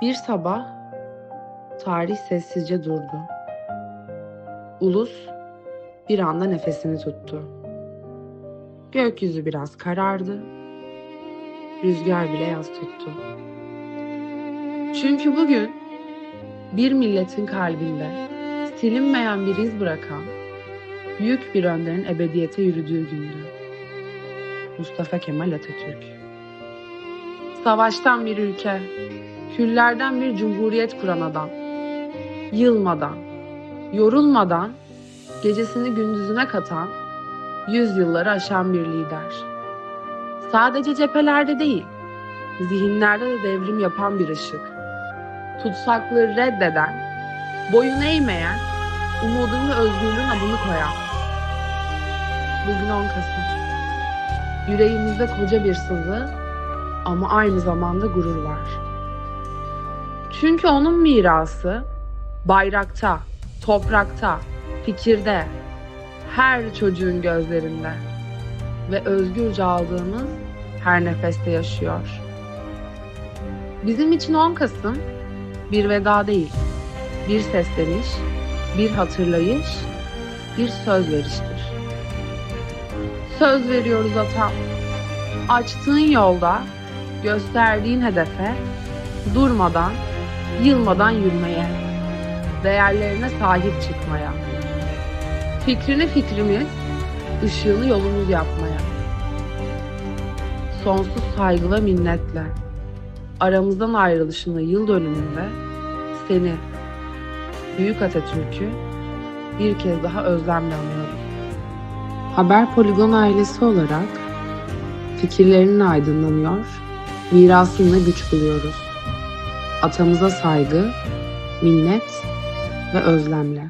Bir sabah tarih sessizce durdu. Ulus bir anda nefesini tuttu. Gökyüzü biraz karardı. Rüzgar bile yaz tuttu. Çünkü bugün bir milletin kalbinde silinmeyen bir iz bırakan büyük bir önderin ebediyete yürüdüğü gündü. Mustafa Kemal Atatürk. Savaştan bir ülke, küllerden bir cumhuriyet kuran adam. Yılmadan, yorulmadan, gecesini gündüzüne katan, yüzyılları aşan bir lider. Sadece cephelerde değil, zihinlerde de devrim yapan bir ışık. Tutsaklığı reddeden, boyun eğmeyen, umudun ve özgürlüğün adını koyan. Bugün 10 Kasım. Yüreğimizde koca bir sızı ama aynı zamanda gurur var. Çünkü onun mirası bayrakta, toprakta, fikirde, her çocuğun gözlerinde ve özgürce aldığımız her nefeste yaşıyor. Bizim için 10 Kasım bir veda değil, bir sesleniş, bir hatırlayış, bir söz veriştir. Söz veriyoruz atam. Açtığın yolda, gösterdiğin hedefe durmadan, yılmadan yürümeye, değerlerine sahip çıkmaya, fikrini fikrimiz, ışığını yolumuz yapmaya. Sonsuz saygı ve minnetle aramızdan ayrılışını yıl dönümünde seni, Büyük Atatürk'ü bir kez daha özlemle anıyoruz. Haber Poligon ailesi olarak fikirlerinin aydınlanıyor, mirasınla güç buluyoruz. Atamıza saygı, minnet ve özlemle.